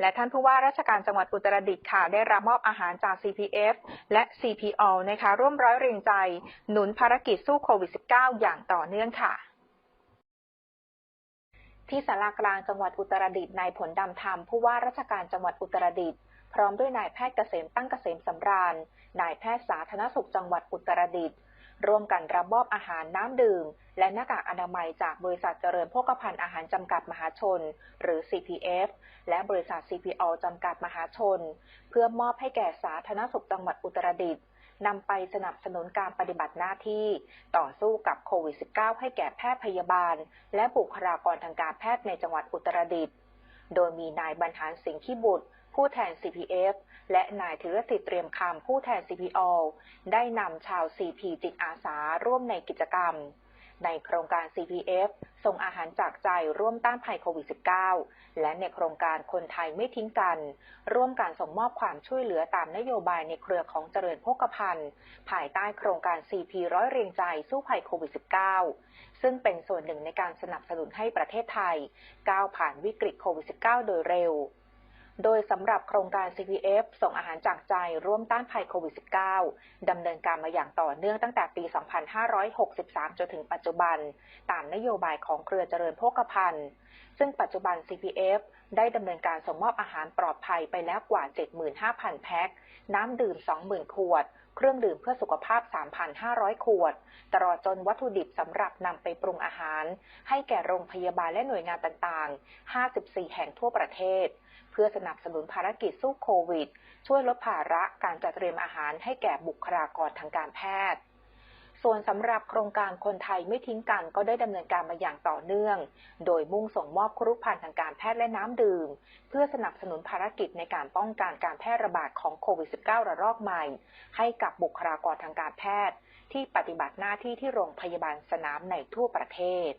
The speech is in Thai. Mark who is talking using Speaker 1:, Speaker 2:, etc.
Speaker 1: และท่านผู้ว่าราชการจังหวัดอุตรดิตถ์ค่ะ ได้รับมอบอาหารจาก CPF และ CPO นะคะ ร่วมร้อยเรียงใจ หนุนภารกิจสู้โควิด -19 อย่างต่อเนื่องค่ะที่สารากลางจังหวัดอุตรดิตถ์นายผลดำธรรมผู้ว่าราชการจังหวัดอุตรดิตถ์พร้อมด้วยนายแพทย์เกษมตั้งเกษมสำราญนายแพทย์สาธารณสุขจังหวัดอุตรดิตถ์ ร่วมกันรับมอบอาหารน้ำดื่ม และหน้ากากอนามัยจากบริษัทเจริญโภคภัณฑ์อาหารจำกัดมหาชน หรือ CPF และบริษัท CPO จำกัดมหาชน เพื่อมอบให้แก่สาธารณสุขจังหวัดอุตรดิตถ์นำไปสนับสนุนการปฏิบัติหน้าที่ ต่อสู้กับโควิด -19 ให้แก่แพทย์พยาบาล และบุคลากรทางการแพทย์ในจังหวัดอุตรดิตถ์ โดยมีนายบรรหารสิงห์ขี้บุตร ผู้แทน CPF และนายธีรติเตรียมคำผู้แทน CPO ได้นำชาว CP จิตอาสาร่วมในกิจกรรม ในโครงการ CPF ส่งอาหารจากใจร่วมต้านภัยโควิด -19 และในโครงการคนไทยไม่ทิ้งกัน ร่วมการส่งมอบความช่วยเหลือตามนโยบายในเครือของเจริญโภคภัณฑ์ ภายใต้โครงการ CP ร้อยเรียงใจสู้ภัยโควิด -19 ซึ่งเป็นส่วนหนึ่งในการสนับสนุนให้ประเทศไทยก้าวผ่านวิกฤตโควิด -19 โดยเร็ว โดยสำหรับโครงการ CPF ส่งอาหารจากใจร่วมต้านภัยโควิด -19 ดำเนินการมาอย่างต่อเนื่องตั้งแต่ปี 2563 จนถึงปัจจุบัน ตามนโยบายของเครือเจริญโภคภัณฑ์ ซึ่งปัจจุบัน CPF ได้ดำเนินการส่งมอบอาหารปลอดภัยไปแล้วกว่า 75,000 แพ็ค น้ำดื่ม 20,000 ขวด เครื่องดื่มเพื่อสุขภาพ 3,500 ขวด ตลอดจนวัตถุดิบสำหรับนำไปปรุงอาหาร ให้แก่โรงพยาบาลและหน่วยงานต่างๆ 54 แห่งทั่วประเทศ เพื่อสนับสนุนภารกิจสู้โควิด ช่วยลดภาระการจัดเตรียมอาหารให้แก่บุคลากรทางการแพทย์ ส่วนสำหรับโครงการคนไทยไม่ทิ้งกันก็ได้ดำเนินการมาอย่างต่อเนื่อง โดยมุ่งส่งมอบครุภัณฑ์ทางการแพทย์และน้ำดื่ม เพื่อสนับสนุนภารกิจในการป้องกันการแพร่ระบาดของโควิด -19 ระลอกใหม่ ให้กับบุคลากรทางการแพทย์ ที่ปฏิบัติหน้าที่ที่โรงพยาบาลสนามในทั่วประเทศ